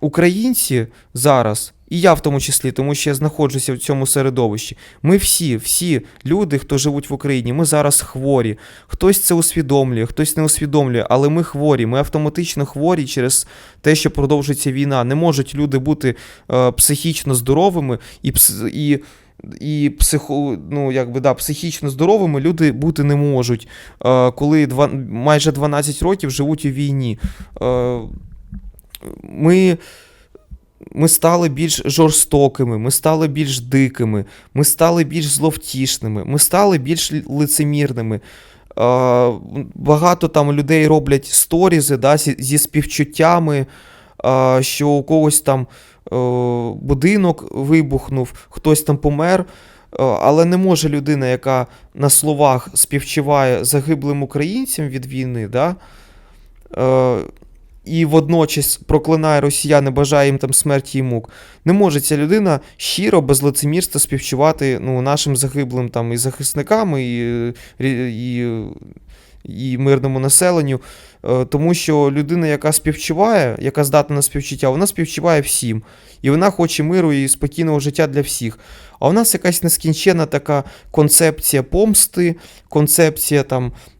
Українці зараз, і я в тому числі, тому що я знаходжуся в цьому середовищі. Ми всі, всі люди, хто живуть в Україні, ми зараз хворі. Хтось це усвідомлює, хтось не усвідомлює, але ми хворі. Ми автоматично хворі через те, що продовжується війна. Не можуть люди бути е, психічно здоровими і, і, і психо, ну, якби, да, психічно здоровими люди бути не можуть, е, коли два, майже 12 років живуть у війні. Е, ми, ми стали більш жорстокими, ми стали більш дикими, ми стали більш зловтішними, ми стали більш лицемірними. Багато там людей роблять сторізи да, зі, співчуттями, що у когось там е, будинок вибухнув, хтось там помер. Е, Але не може людина, яка на словах співчуває загиблим українцям від війни, да, е, і водночас проклинає росіян і бажає їм там смерті і мук. Не може ця людина щиро, без лицемірства співчувати ну, нашим загиблим там і захисникам, і, і, і, і мирному населенню. Е, Тому що людина, яка співчуває, яка здатна на співчуття, вона співчуває всім. І вона хоче миру і спокійного життя для всіх. А у нас якась нескінченна така концепція помсти, концепція там е,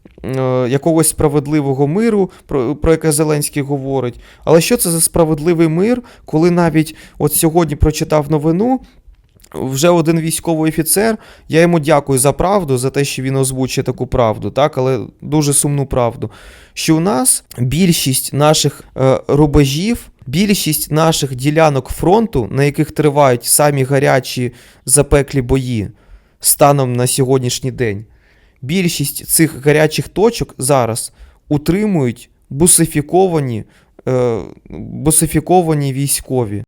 якогось справедливого миру, про, про яке Зеленський говорить. Але що це за справедливий мир, коли навіть от сьогодні прочитав новину. Вже один військовий офіцер, я йому дякую за правду, за те, що він озвучує таку правду, так, але дуже сумну правду. Що у нас більшість наших е, рубежів, більшість наших ділянок фронту, на яких тривають самі гарячі запеклі бої станом на сьогоднішній день, більшість цих гарячих точок зараз утримують бусифіковані, е, бусифіковані військові.